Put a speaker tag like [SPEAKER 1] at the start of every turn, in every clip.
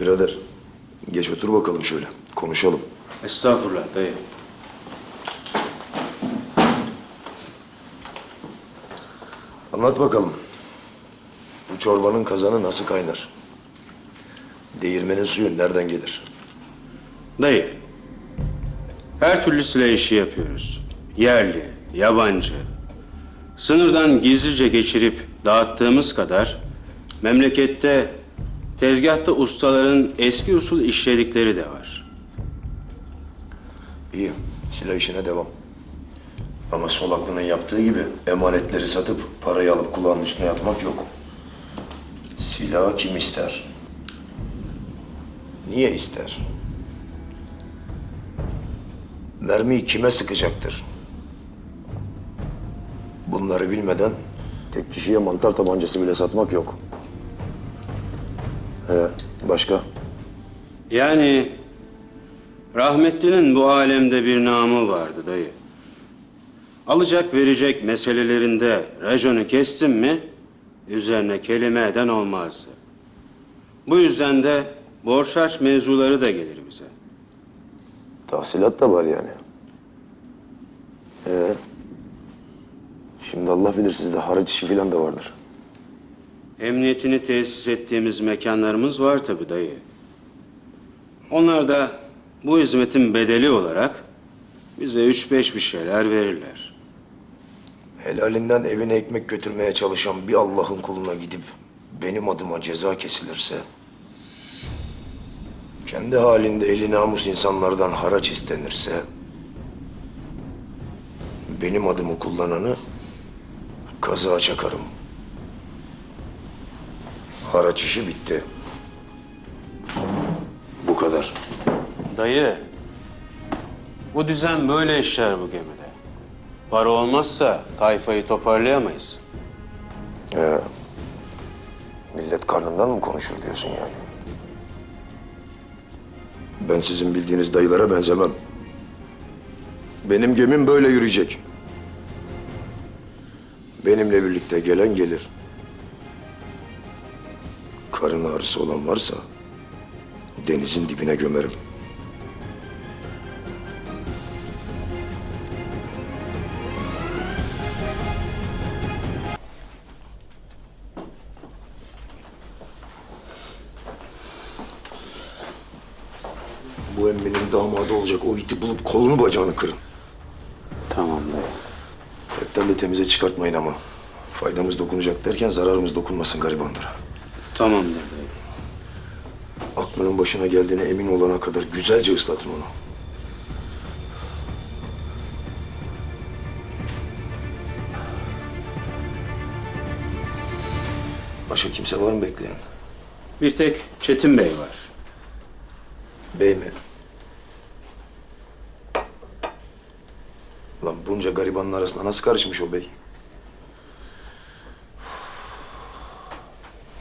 [SPEAKER 1] Birader, geç otur bakalım şöyle. Konuşalım.
[SPEAKER 2] Estağfurullah dayı.
[SPEAKER 1] Anlat bakalım. Bu çorbanın kazanı nasıl kaynar? Değirmenin suyu nereden gelir?
[SPEAKER 2] Dayı. Her türlü silah işi yapıyoruz. Yerli, yabancı. Sınırdan gizlice geçirip dağıttığımız kadar memlekette tezgahta ustaların eski usul işledikleri de var.
[SPEAKER 1] İyi, silah işine devam. Ama sol aklının yaptığı gibi emanetleri satıp parayı alıp kulağının üstüne yatmak yok. Silahı kim ister? Niye ister? Mermiyi kime sıkacaktır? Bunları bilmeden tek kişiye mantar tabancası bile satmak yok. He, başka?
[SPEAKER 2] Yani rahmetlinin bu alemde bir namı vardı dayı. Alacak verecek meselelerinde raconu kestim mi üzerine kelime eden olmazdı. Bu yüzden de borç harç mevzuları da gelir bize.
[SPEAKER 1] Tahsilat da var yani. Ee, şimdi Allah bilir sizde haraç işi falan da vardır.
[SPEAKER 2] Emniyetini tesis ettiğimiz mekanlarımız var tabii dayı. Onlar da bu hizmetin bedeli olarak bize üç beş bir şeyler verirler.
[SPEAKER 1] Helalinden evine ekmek götürmeye çalışan bir Allah'ın kuluna gidip benim adıma ceza kesilirse... ...kendi halinde eli namus insanlardan haraç istenirse... ...benim adımı kullananı kaza çakarım. Haraç bitti. Bu kadar.
[SPEAKER 2] Dayı, bu düzen böyle işler bu gemide. Para olmazsa tayfayı toparlayamayız.
[SPEAKER 1] Ee, millet karnından mı konuşur diyorsun yani? Ben sizin bildiğiniz dayılara benzemem. Benim gemim böyle yürüyecek. Benimle birlikte gelen gelir. Karın ağrısı olan varsa denizin dibine gömerim. Bu emminin damadı olacak o iti bulup kolunu bacağını kırın.
[SPEAKER 2] Tamam dayı.
[SPEAKER 1] Hepten de temize çıkartmayın ama. Faydamız dokunacak derken zararımız dokunmasın garibanlara.
[SPEAKER 2] Tamamdır dayı.
[SPEAKER 1] Aklının başına geldiğine emin olana kadar güzelce ıslatın onu. Başka kimse var mı bekleyen?
[SPEAKER 2] Bir tek Çetin Bey var.
[SPEAKER 1] Bey mi? Lan bunca garibanın arasında nasıl karışmış o bey?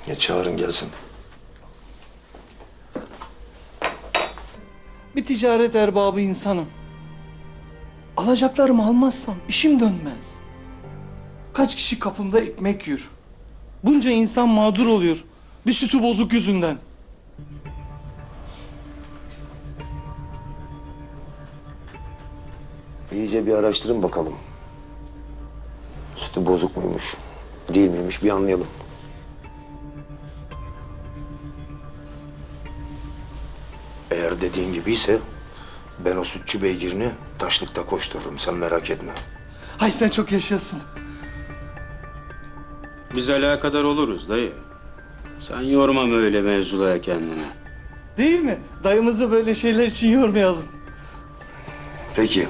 [SPEAKER 1] Ya çağırın gelsin.
[SPEAKER 3] Bir ticaret erbabı insanım. Alacaklarımı almazsam işim dönmez. Kaç kişi kapımda ekmek yiyor. Bunca insan mağdur oluyor. Bir sütü bozuk yüzünden.
[SPEAKER 1] İyice bir araştırın bakalım. Sütü bozuk muymuş, değil miymiş bir anlayalım. Eğer dediğin gibiyse ben o sütçü beygirini taşlıkta koştururum sen merak etme.
[SPEAKER 3] Ay sen çok yaşasın.
[SPEAKER 2] Biz alakadar oluruz dayı. Sen yorma böyle mevzulaya kendini.
[SPEAKER 3] Değil mi? Dayımızı böyle şeyler için yormayalım.
[SPEAKER 1] Peki.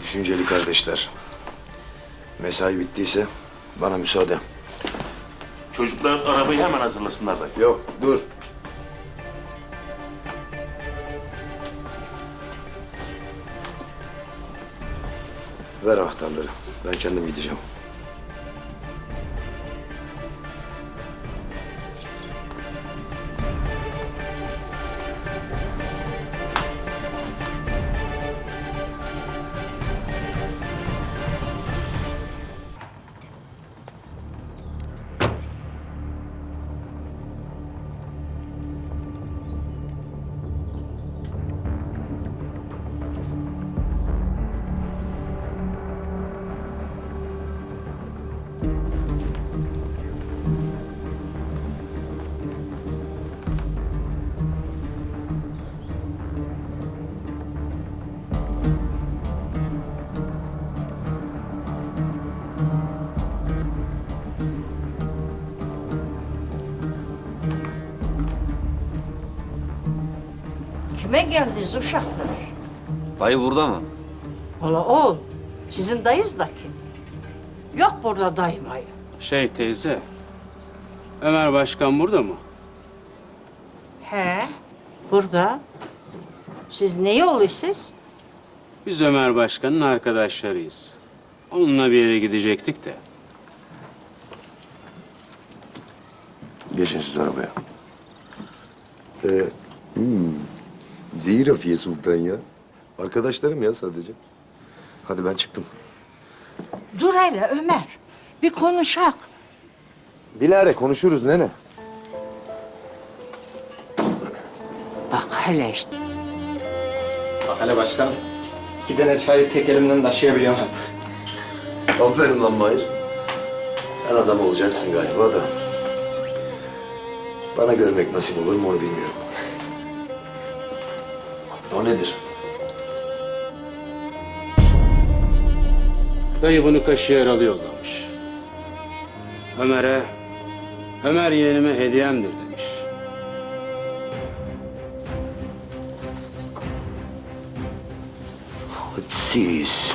[SPEAKER 1] Düşünceli kardeşler. Mesai bittiyse bana müsaade.
[SPEAKER 4] Çocuklar arabayı hemen hazırlasınlar dayı.
[SPEAKER 1] Yok dur. Ver anahtarları. Ben kendim gideceğim.
[SPEAKER 5] Kime geldiniz uşaklar?
[SPEAKER 6] Dayı burada mı?
[SPEAKER 5] Ola oğul, sizin dayız da kim? Yok burada dayım ayı.
[SPEAKER 2] Şey teyze, Ömer Başkan burada mı?
[SPEAKER 5] He, burada. Siz neyi oluyorsunuz?
[SPEAKER 2] Biz Ömer Başkan'ın arkadaşlarıyız. Onunla bir yere gidecektik de.
[SPEAKER 1] Geçin siz arabaya.
[SPEAKER 7] Ee, hmm, Zehir Afiye Sultan ya. Arkadaşlarım ya sadece.
[SPEAKER 1] Hadi ben çıktım.
[SPEAKER 5] Dur hele Ömer, bir konuşak.
[SPEAKER 7] Bilare konuşuruz nene.
[SPEAKER 5] Bak hele işte.
[SPEAKER 3] Bak hele başkanım. İki tane çayı tek elimden taşıyabiliyorum artık.
[SPEAKER 1] Aferin lan Mahir. Sen adam olacaksın galiba da. Bana görmek nasip olur mu onu bilmiyorum. O nedir?
[SPEAKER 2] Dayı bunu kaşıya yaralı yollamış. Ömer'e, Ömer yeğenime hediyemdir demiş.
[SPEAKER 1] Hadsiz.